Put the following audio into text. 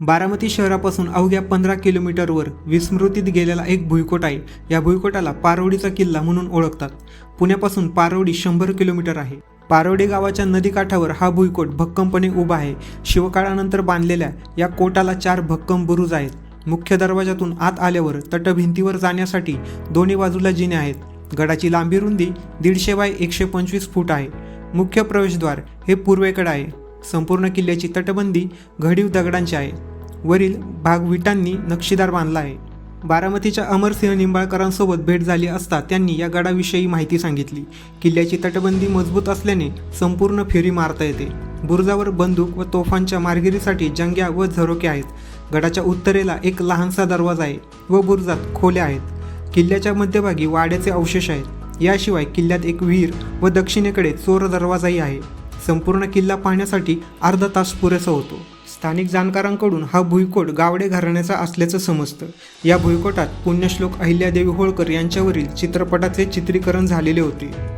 बारामती शहरापासून अवघ्या पंधरा किलोमीटरवर विस्मृतीत गेलेला एक भुईकोट आहे. या भुईकोटाला पारवडीचा किल्ला म्हणून ओळखतात. पुण्यापासून पारवडी शंभर किलोमीटर आहे. पारवडी गावाच्या नदीकाठावर हा भुईकोट भक्कमपणे उभा आहे. शिवकाळानंतर बांधलेल्या या कोटाला चार भक्कम बुरुज आहेत. मुख्य दरवाजातून आत आल्यावर तटभिंतीवर जाण्यासाठी दोन्ही बाजूला जिने आहेत. गडाची लांबी रुंदी दीडशे बाय एकशे पंचवीस फूट आहे. मुख्य प्रवेशद्वार हे पूर्वेकडे आहे. संपूर्ण किल्ल्याची तटबंदी घडीव दगडांची आहे. वरील भाग विटांनी नक्षीदार बांधला आहे. बारामतीच्या अमरसिंह निंबाळकरांसोबत भेट झाली असता त्यांनी या गडाविषयी माहिती सांगितली. किल्ल्याची तटबंदी मजबूत असल्याने संपूर्ण फेरी मारता येते. बुरुजावर बंदूक व तोफांच्या मारगिरीसाठी जंग्या व झरोके आहेत. गडाच्या उत्तरेला एक लहानसा दरवाजा आहे व बुरुजात खोल्या आहेत. किल्ल्याच्या मध्यभागी वाड्याचे अवशेष आहेत. याशिवाय किल्ल्यात एक विहीर व दक्षिणेकडे चोर दरवाजाही आहे. संपूर्ण किल्ला पाहण्यासाठी अर्धा तास पुरेसा होतो. स्थानिक जाणकारांकडून हा भुईकोट गावडे घराण्याचा असल्याचं समजतं. या भुईकोटात पुण्यश्लोक अहिल्यादेवी होळकर यांच्यावरील चित्रपटाचे चित्रीकरण झालेले होते.